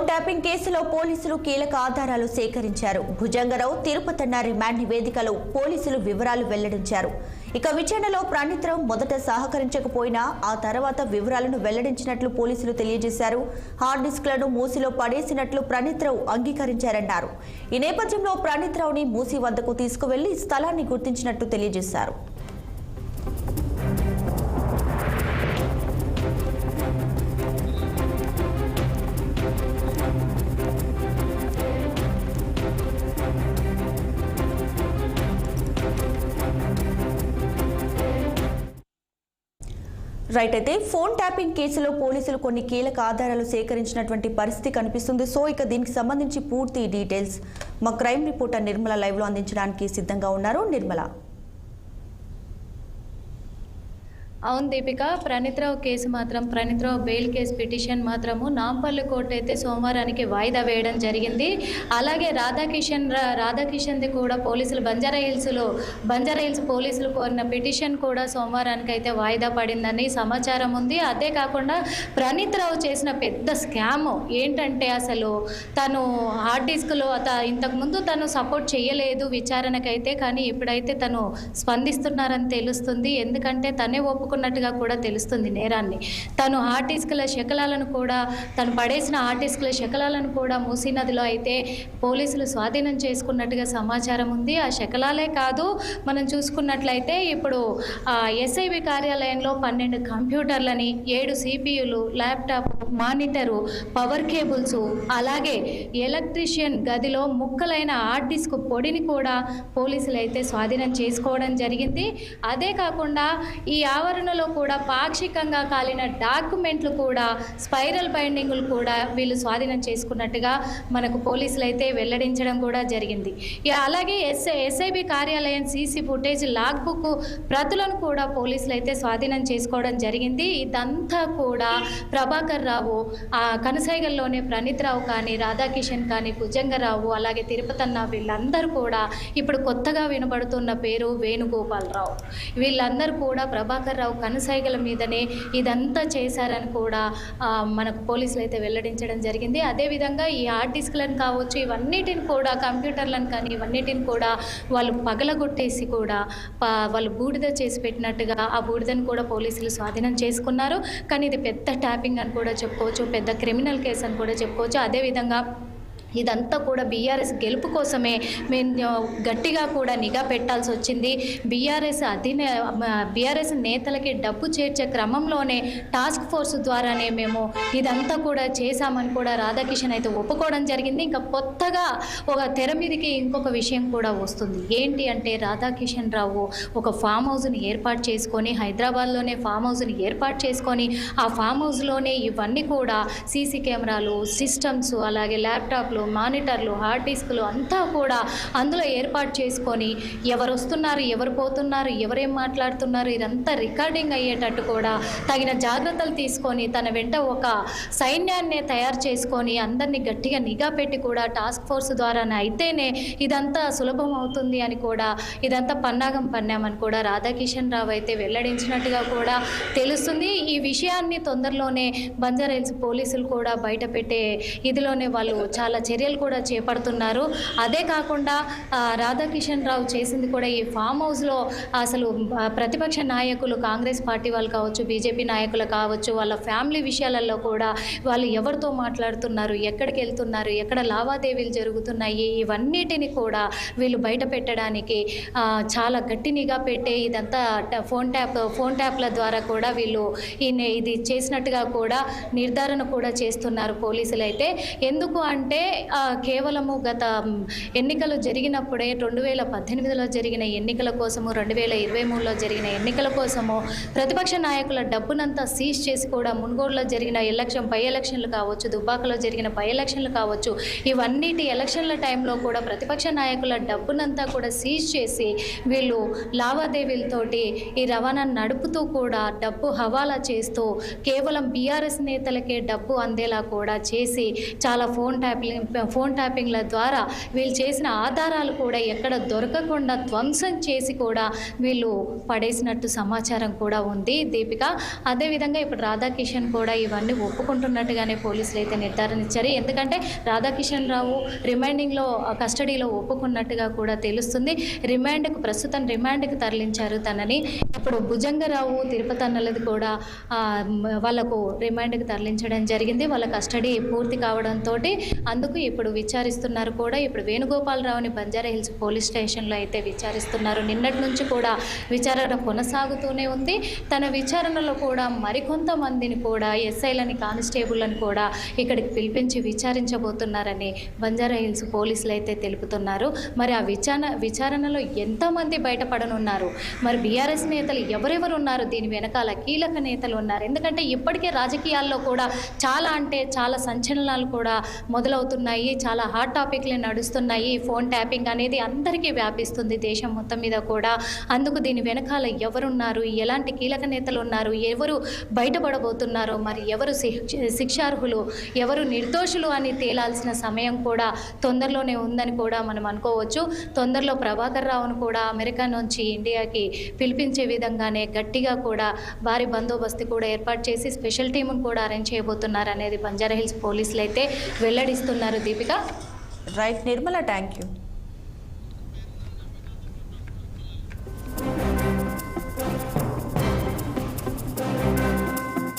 Phone tapping కేసులో పోలీసులు కీలక ఆధారాలు సేకరించారు. భుజంగరావు తిరుపతన్న రిమాండ్ నివేదికలో పోలీసులు వివరాలు వెల్లడించారు. ఇక విచారణలో ప్రణీత్రావు మొదట సహకరించకపోయినా ఆ తర్వాత వివరాలను వెల్లడించినట్లు పోలీసులు తెలియజేశారు. హార్డ్ డిస్క్లను మూసిలో పడేసినట్లు ప్రణీత్రావు అంగీకరించారన్నారు. ఈ నేపథ్యంలో ప్రణీత్రావుని మూసి వద్దకు తీసుకువెళ్ళి స్థలాన్ని గుర్తించినట్లు తెలియజేశారు. రైట్ అయితే ఫోన్ ట్యాపింగ్ కేసులో పోలీసులు కొన్ని కీలక ఆధారాలు సేకరించినటువంటి పరిస్థితి కనిపిస్తుంది. సో ఇక దీనికి సంబంధించి పూర్తి డీటెయిల్స్ మా క్రైమ్ రిపోర్టర్ నిర్మల లైవ్లో అందించడానికి సిద్ధంగా ఉన్నారు. నిర్మల. అవును దీపిక ప్రణీత్రావు కేసు మాత్రం ప్రణీత్రావు బెయిల్ కేసు పిటిషన్ మాత్రము నాంపల్లి కోర్టు అయితే సోమవారానికి వాయిదా వేయడం జరిగింది. అలాగే రాధాకిషన్ రా- రాధాకిషన్ది కూడా పోలీసులు బంజారా హిల్స్లో బంజారా హిల్స్ పోలీసులు కోరిన పిటిషన్ కూడా సోమవారానికి అయితే వాయిదా పడిందని సమాచారం ఉంది. అదే కాకుండా ప్రణీత్రావు చేసిన పెద్ద స్కామ్ ఏంటంటే అసలు తను హార్డ్ డిస్క్లో అత ఇంతకుముందు తను సపోర్ట్ చేయలేదు విచారణకైతే కానీ ఇప్పుడైతే తను స్పందిస్తున్నారని తెలుస్తుంది. ఎందుకంటే తనే ఒప్పుకున్నట్టుగా కూడా తెలుస్తుంది నేరాన్ని. తను హార్డ్ శకలాలను కూడా తను పడేసిన హార్డ్ శకలాలను కూడా మూసీ నదిలో అయితే పోలీసులు స్వాధీనం చేసుకున్నట్టుగా సమాచారం ఉంది. ఆ శకలాలే కాదు మనం చూసుకున్నట్లయితే ఇప్పుడు ఎస్ఐబి కార్యాలయంలో పన్నెండు కంప్యూటర్లని ఏడు సిపియులు ల్యాప్టాప్ మానిటరు పవర్ కేబుల్స్ అలాగే ఎలక్ట్రీషియన్ గదిలో ముక్కలైన హార్డ్ డిస్క్ పొడిని కూడా పోలీసులు అయితే స్వాధీనం చేసుకోవడం జరిగింది. అదే కాకుండా ఈ ఆవరణలో కూడా పాక్షికంగా కాలిన డాక్యుమెంట్లు కూడా స్పైరల్ బైండింగులు కూడా వీళ్ళు స్వాధీనం చేసుకున్నట్టుగా మనకు పోలీసులు అయితే వెల్లడించడం కూడా జరిగింది. అలాగే ఎస్ఐ ఎస్ఐబి కార్యాలయం సీసీ ఫుటేజ్ లాగ్ బుక్ ప్రతులను కూడా పోలీసులు అయితే స్వాధీనం చేసుకోవడం జరిగింది. ఇదంతా కూడా ప్రభాకర్ రావు ఆ కనసైగల్లోనే ప్రణీత్ రావు కానీ రాధాకిషన్ కానీ భుజంగరావు అలాగే తిరుపతన్న వీళ్ళందరూ కూడా ఇప్పుడు కొత్తగా వినబడుతున్న పేరు వేణుగోపాలరావు వీళ్ళందరూ కూడా ప్రభాకర్ రావు కనుసైగల మీదనే ఇదంతా చేశారని కూడా మనకు పోలీసులు అయితే వెల్లడించడం జరిగింది. అదేవిధంగా ఈ హార్డ్ డిస్క్లను కావచ్చు ఇవన్నిటిని కూడా కంప్యూటర్లను కానీ ఇవన్నిటిని కూడా వాళ్ళు పగలగొట్టేసి కూడా ప- వాళ్ళు బూడిద చేసి పెట్టినట్టుగా ఆ బూడిదను కూడా పోలీసులు స్వాధీనం చేసుకున్నారు. కానీ ఇది పెద్ద ట్యాపింగ్ అని కూడా చెప్పుకోవచ్చు పెద్ద క్రిమినల్ కేసు అని కూడా చెప్పుకోవచ్చు. అదేవిధంగా ఇదంతా కూడా బీఆర్ఎస్ గెలుపు కోసమే మేము గట్టిగా కూడా నిఘా పెట్టాల్సి వచ్చింది. బీఆర్ఎస్ అధినే బీఆర్ఎస్ నేతలకి డబ్బు చేర్చే క్రమంలోనే టాస్క్ ఫోర్స్ ద్వారానే మేము ఇదంతా కూడా చేశామని కూడా రాధాకిషన్ అయితే ఒప్పుకోవడం జరిగింది. ఇంకా కొత్తగా ఒక తెర మీదకి ఇంకొక విషయం కూడా వస్తుంది. ఏంటి అంటే రాధాకిషన్ రావు ఒక ఫామ్ హౌస్ని ఏర్పాటు చేసుకొని హైదరాబాద్లోనే ఫామ్ హౌస్ని ఏర్పాటు చేసుకొని ఆ ఫామ్ హౌస్లోనే ఇవన్నీ కూడా సీసీ కెమెరాలు సిస్టమ్స్ అలాగే ల్యాప్టాప్లు మానిటర్లు హార్డ్ డిస్క్లు అంతా కూడా అందులో ఏర్పాటు చేసుకొని ఎవరు వస్తున్నారు ఎవరు పోతున్నారు ఎవరేం మాట్లాడుతున్నారు ఇదంతా రికార్డింగ్ అయ్యేటట్టు కూడా తగిన జాగ్రత్తలు తీసుకొని తన వెంట ఒక సైన్యాన్ని తయారు చేసుకొని అందరినీ గట్టిగా నిఘా పెట్టి కూడా టాస్క్ ఫోర్స్ ద్వారా అయితేనే ఇదంతా సులభం అవుతుంది అని కూడా ఇదంతా పన్నాగం పన్నామని కూడా రాధాకిషన్ రావు అయితే వెల్లడించినట్టుగా కూడా తెలుస్తుంది. ఈ విషయాన్ని తొందరలోనే బంజారాహిల్స్ పోలీసులు కూడా బయట పెట్టే ఇదిలోనే వాళ్ళు చాలా చర్యలు కూడా చేపడుతున్నారు. అదే కాకుండా రాధాకిషన్ రావు చేసింది కూడా ఈ ఫామ్ హౌస్లో అసలు ప్రతిపక్ష నాయకులు కాంగ్రెస్ పార్టీ వాళ్ళు కావచ్చు బీజేపీ నాయకులు కావచ్చు వాళ్ళ ఫ్యామిలీ విషయాలలో కూడా వాళ్ళు ఎవరితో మాట్లాడుతున్నారు ఎక్కడికి వెళ్తున్నారు ఎక్కడ లావాదేవీలు జరుగుతున్నాయి ఇవన్నిటిని కూడా వీళ్ళు బయట పెట్టడానికి చాలా గట్టి నిఘా పెట్టే ఇదంతా ట- ఫోన్ ట్యాప్ ఫోన్ ట్యాప్ల ద్వారా కూడా వీళ్ళు ఈ నే- ఇది చేసినట్టుగా కూడా నిర్ధారణ కూడా చేస్తున్నారు పోలీసులు అయితే ఎందుకు అంటే కేవలము గత ఎన్నికలు జరిగినప్పుడే రెండు వేల పద్దెనిమిదిలో జరిగిన ఎన్నికల కోసము రెండు వేల ఇరవై మూడులో జరిగిన ఎన్నికల కోసము ప్రతిపక్ష నాయకుల డబ్బునంతా సీజ్ చేసి కూడా మున్గోడులో జరిగిన ఎలక్షన్ పై ఎలక్షన్లు కావచ్చు దుబ్బాకలో జరిగిన పై ఎలక్షన్లు కావచ్చు ఇవన్నిటి ఎలక్షన్ల టైంలో కూడా ప్రతిపక్ష నాయకుల డబ్బునంతా కూడా సీజ్ చేసి వీళ్ళు లావాదేవీలతోటి ఈ రవాణా నడుపుతూ కూడా డబ్బు హవాలా చేస్తూ కేవలం బీఆర్ఎస్ నేతలకే డబ్బు అందేలా కూడా చేసి చాలా ఫోన్ ట్యాపింగ్ ఫోన్ ట్యాపింగ్ల ద్వారా వీళ్ళు చేసిన ఆధారాలు కూడా ఎక్కడ దొరకకుండా ధ్వంసం చేసి కూడా వీళ్ళు పడేసినట్టు సమాచారం కూడా ఉంది దీపిక. అదేవిధంగా ఇప్పుడు రాధాకిషన్ కూడా ఇవన్నీ ఒప్పుకుంటున్నట్టుగానే పోలీసులు అయితే నిర్ధారణ ఇచ్చారు. ఎందుకంటే రాధాకిషన్ రావు రిమైండింగ్లో కస్టడీలో ఒప్పుకున్నట్టుగా కూడా తెలుస్తుంది. రిమాండ్కు ప్రస్తుతం రిమాండ్కి తరలించారు తనని. ఇప్పుడు భుజంగరావు తిరుపతి అన్నలది కూడా వాళ్ళకు రిమాండ్కి తరలించడం జరిగింది. వాళ్ళ కస్టడీ పూర్తి కావడంతో అందుకు ఇప్పుడు విచారిస్తున్నారు కూడా. ఇప్పుడు వేణుగోపాలరావుని బంజారా హిల్స్ పోలీస్ స్టేషన్లో అయితే విచారిస్తున్నారు. నిన్నటి నుంచి కూడా విచారణ కొనసాగుతూనే ఉంది. తన విచారణలో కూడా మరికొంతమందిని కూడా ఎస్ఐలని కానిస్టేబుల్ని కూడా ఇక్కడికి పిలిపించి విచారించబోతున్నారని బంజారా హిల్స్ పోలీసులు అయితే తెలుపుతున్నారు. మరి ఆ విచారణ విచారణలో ఎంతమంది బయటపడనున్నారు? మరి బీఆర్ఎస్ నేతలు ఎవరెవరు ఉన్నారు దీని వెనకాల కీలక నేతలు ఉన్నారు. ఎందుకంటే ఇప్పటికే రాజకీయాల్లో కూడా చాలా అంటే చాలా సంచలనాలు కూడా మొదలవుతున్నాయి. చాలా హాట్ టాపిక్లు నడుస్తున్నాయి. ఫోన్ ట్యాపింగ్ అనేది అందరికీ వ్యాపిస్తుంది దేశం మొత్తం మీద కూడా. అందుకు దీని వెనకాల ఎవరున్నారు? ఎలాంటి కీలక నేతలు ఉన్నారు? ఎవరు బయటపడబోతున్నారో? మరి ఎవరు శిక్ష- శిక్షార్హులు? ఎవరు నిర్దోషులు అని తేలాల్సిన సమయం కూడా తొందరలోనే ఉందని కూడా మనం అనుకోవచ్చు. తొందరలో ప్రభాకర్ రావును కూడా అమెరికా నుంచి ఇండియాకి పిలిపించే విధంగానే గట్టిగా కూడా భారీ బందోబస్తు కూడా ఏర్పాటు చేసి స్పెషల్ టీమును కూడా అరేంజ్ చేయబోతున్నారు అనేది బంజారా హిల్స్ పోలీసులు అయితే వెల్లడిస్తున్నారు. Deepika right Nirmala thank you